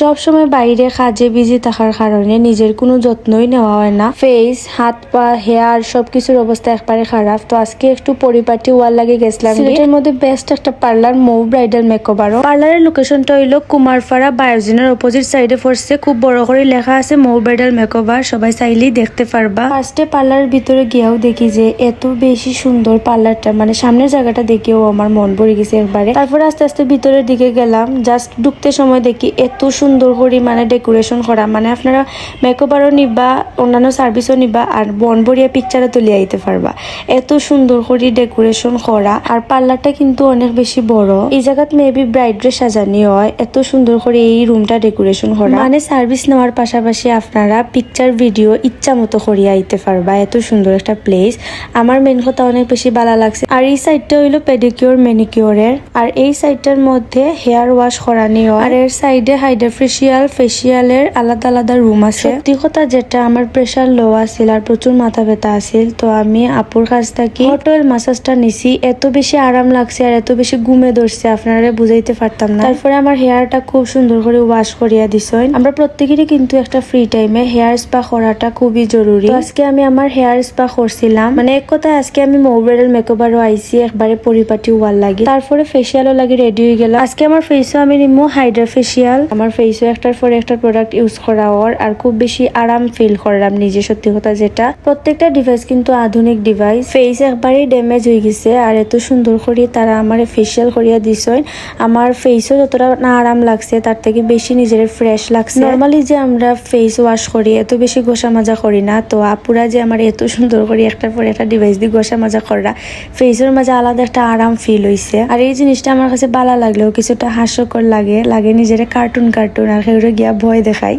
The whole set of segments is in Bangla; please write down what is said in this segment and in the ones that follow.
সব সময় বাইরে কাজে বিজি থাকার কারণে নিজের কোনো যত্নই নেওয়া হয় না। ফেস হাত পা হেয়ার সবকিছুর অবস্থা একবারে খারাপ। তো আজকে একটু পরিপাটি ওয়াল লাগে গেছিলাম সিলেটের মধ্যে বেস্ট একটা পার্লার মৌ ব্রাইডাল মেকওভার পার্লারের লোকেশনটা হইল কুমারপাড়া বায়োজিনের অপোজিট সাইডে পড়ছে। খুব বড় করে লেখা আছে মৌ ব্রাইডাল মেকওভার সবাই চাইলেই দেখতে পারবা। ফার্স্টে পার্লারের ভিতরে গিয়েও দেখি যে এত বেশি সুন্দর পার্লারটা মানে সামনের জায়গাটা দেখেও আমার মন ভরে গেছে একবারে। তারপরে আস্তে আস্তে ভিতরের দিকে গেলাম। জাস্ট ঢুকতে সময় দেখি এত সুন্দর করে মানে ডেকোরেশন করা। মানে আপনারা মেকওভারও নিবা, অন্যান্য সার্ভিসও নিবা, আর বনবরিয়া পিকচারও তুলে আইতে পারবা। এত সুন্দর করে ডেকোরেশন করা। আর পার্লারটা কিন্তু অনেক বেশি বড়। এই জায়গাত মেবি ব্রাইডরে সাজানি হয়। এত সুন্দর করে এই রুমটা ডেকোরেশন করা। মানে সার্ভিস নেওয়ার পাশাপাশি আপনারা পিকচার ভিডিও ইচ্ছা মতো করিয়া আইতে পারবা। এত সুন্দর একটা প্লেস আমার মেন কথা অনেক বেশি ভালো লাগছে। আর এই সাইডটা হইল পেডিকিউর ম্যানিকিউরের আর এই সাইডটার মধ্যে হেয়ার ওয়াশ করানি হয় আর এর সাইডে হাইড্রোফেশিয়াল ফেশিয়ালের আলাদা আলাদা রুম আছে। সত্যি কথা যেটা আমার প্রেশার লো আছিল আর প্রচুর মাথা ব্যথা আছিল, তো আমি আপুর কাছ থেকে হট অয়েল মাসাজটা নিছি। এত বেশি আরাম লাগছে আর এত বেশি ঘুমে ধরছে, আপনারা বুঝাইতে পারতাম না। তারপরে আমার হেয়ারটা খুব সুন্দর করে ওয়াশ করিয়া দিছেন। আমরা প্রত্যেকেরই কিন্তু একটা ফ্রি টাইমে হেয়ার স্পা করাটা খুবই জরুরি। আজকে আমি আমার হেয়ার স্পা করছিলাম। মানে এক কথায় আজকে আমি মোবাইল মেকওভারও আইছি, একবারে পরিপাটি ওয়াল লাগে। তারপরে ফেসিয়ালও লাগি রেডি হয়ে গেল। আজকে আমার ফেসও আমি নিমো হাইড্রা ফেসিয়াল আমার ফেসও একটার পর একটা প্রোডাক্ট ইউজ করা ওর আর খুব বেশি আরাম ফিল করলাম নিজে, সত্যি কথা যেটা। প্রত্যেকটা ডিভাইস কিন্তু আধুনিক ডিভাইস ফেস একবারেই ড্যামেজ হয়ে গেছে আর এত সুন্দর করে তারা আমার ফেসিয়াল করিয়া দিছেন। আমার ফেসও যতটা না আরাম লাগছে, তার থেকে বেশি নিজের ফ্রেশ লাগছে। নর্মালি যে আমরা ফেস ওয়াশ করি, এত বেশি গোসা মাজা করি না। তো আপুরা যে আমার এত সুন্দর করে একটার পর একটা ডিভাইস দিয়ে গোসা মাজা করা ফেসের মাঝে আলাদা একটা আরাম ফিল হইছে। আর এই জিনিসটা আমার কাছে ভালো লাগলেও কিছুটা হাস্যকর লাগে লাগে নিজের কার্টুন কার্টুন আর সেগুলো গিয়া ভয় দেখাই।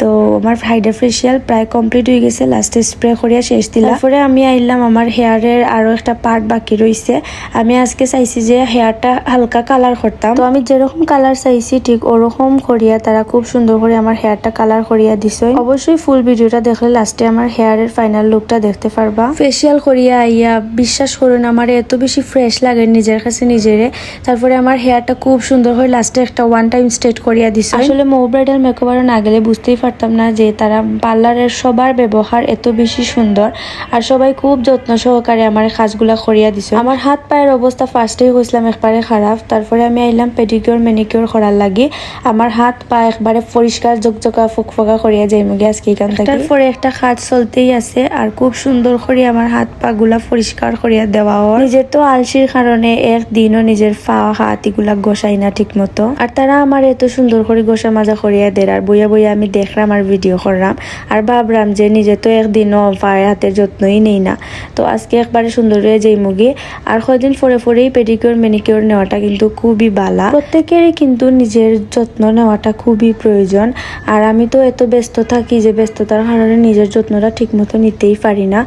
তো আমার হাইড্রা ফেসিয়াল প্রায় কমপ্লিট হয়ে গেছে লাস্টে স্প্রে করিয়া শেষ দিলাম তারপরে আমি আইলাম আমার হেয়ারের আরও একটা পার্ট বাকি রইছে আমি আজকে চাইছি যে হেয়ারটা হালকা কালার করতাম তো আমি যেরকম কালার চাইছি ঠিক ওরকম করিয়া তারা খুব সুন্দর করে আমার হেয়ারটা কালার করিয়া দিছে। অবশ্যই ফুল ভিডিওটা দেখলে লাস্টে আমার হেয়ারের ফাইনাল লুকটা দেখতে পারবা ফেসিয়াল করিয়া আইয়া বিশ্বাস করুন আমার এত বেশি ফ্রেশ লাগে নিজের কাছে নিজেরে তারপরে আমার হেয়ারটা খুব সুন্দর করে লাস্টে একটা ওয়ান টাইম স্ট্রেট করিয়া দিছে। আসলে মৌ ব্রাইডাল মেকওভারে না গেলে বুঝতেই পারতাম না যে তারা পার্লারের সবার ব্যবহার এত বেশি সুন্দর আর সবাই খুব যত্ন সহকারে আমার কাজগুলা করিয়া দিছে। আমার হাত পায়ের অবস্থা ফার্স্টেই হয়েছিলাম একবারে খারাপ, তারপরে আমি আইলাম পেডিকিউর মেনিকিউর করার লাগি। আমার হাত পা একবারে পরিষ্কার জকজকা ফুকফকা করিয়া যাই মুগে আজকে এখান থেকে তারপরে একটা কাজ চলতেই আছে আর খুব সুন্দর করে আমার হাত পা গুলা পরিষ্কার করিয়া দেওয়া নিজের তো আলসির কারণে একদিনও নিজের পা, হাত এগুলা গোসাই না ঠিক মতো আর তারা আমার এত সুন্দর করে গোসা মাজা করিয়া দেয় আর বইয়া বইয়া আমি দেখলাম আর ভিডিও করলাম। আর ভাবলাম যে নিজে তো একদিনও পায়ের হাতের যত্নই নেই না। তো আজকে একবারে সুন্দর হয়ে যাই মুগি আর কয়দিন পরে পরেই পেডিকিউর মেনিকিউর নেওয়াটা কিন্তু খুবই বালা। প্রত্যেকেরই কিন্তু নিজের যত্ন নেওয়াটা খুবই প্রয়োজন। আর আমি তো এত ব্যস্ত থাকি যে ব্যস্ততার কারণে নিজের যত্নটা ঠিক মতো নিতেই পারি না।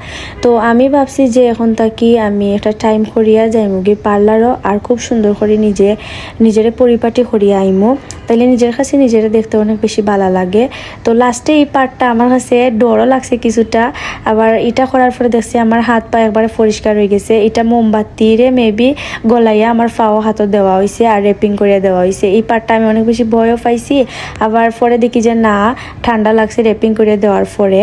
তো আমি ভাবছি যে এখন থাকি আমি একটা টাইম করিয়া যাই মুগি পার্লারও আর খুব সুন্দর করে নিজে, নিজের পরিপাটি করিয়া আইমো। তাইলে নিজের কাছে নিজের দেখতে অনেক বেশি ভালো লাগে। তো লাস্টে এই পার্টটা আমার কাছে ডরও লাগছে কিছুটা। আবার এটা করার পরে দেখছি আমার হাত পা একবারে পরিষ্কার হয়ে গেছে। এটা মোমবাতিরে মেবি গলাইয়া আমার ফাও হাতও দেওয়া হয়েছে আর রেপিং করিয়া দেওয়া হয়েছে এই পার্টটা আমি অনেক বেশি ভয়ও পাইছি। আবার পরে দেখি যে না ঠান্ডা লাগছে রেপিং করে দেওয়ার পরে।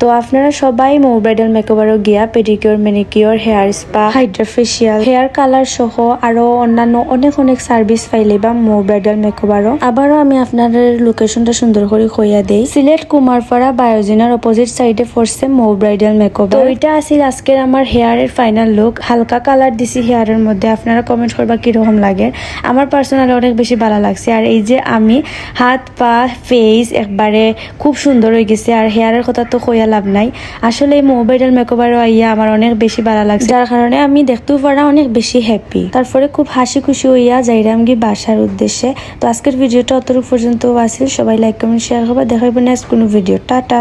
তো আপনারা সবাই মৌ ব্রাইডাল মেকওভারও গিয়া pedicure manicure hair spa hydrofacial hair colour সহ আরও অন্যান্য অনেক অনেক সার্ভিস পাইলে বা মৌ ব্রাইডাল মেকওভারও আবারও আমি আপনাদের লোকেশনটা সুন্দর করে কইয়া দেই। সিলেট কুমারপাড়া বায়োজিনার অপোজিট সাইডে পড়ছে মৌ ব্রাইডাল মেকওভার তো এটা আছিল আজকের আমার হেয়ারের ফাইনাল লুক হালকা কালার দিছি হেয়ারের মধ্যে। আপনারা কমেন্ট করবা কীরকম লাগে। আমার পার্সোনালি অনেক বেশি ভালো লাগছে। আর এই যে আমি হাত, পা ফেস একবারে খুব সুন্দর হয়ে গেছে। আর হেয়ারের কথা তো কইয়া লাভ নাই। আসলে এই মোবাইল মেকওভারও আইয়া আমার অনেক বেশি ভালো লাগছে। যার কারণে আমি দেখতেও পারা অনেক বেশি হ্যাপি তারপরে খুব হাসি খুশি হইয়া যাইরাম গি বাসার উদ্দেশ্যে। তো আজকের ভিডিওটা অতটুকু পর্যন্ত আসিল সবাই লাইক কমেন্ট শেয়ার করবা দেখাইব নেক্সট কোনো ভিডিও টাটা।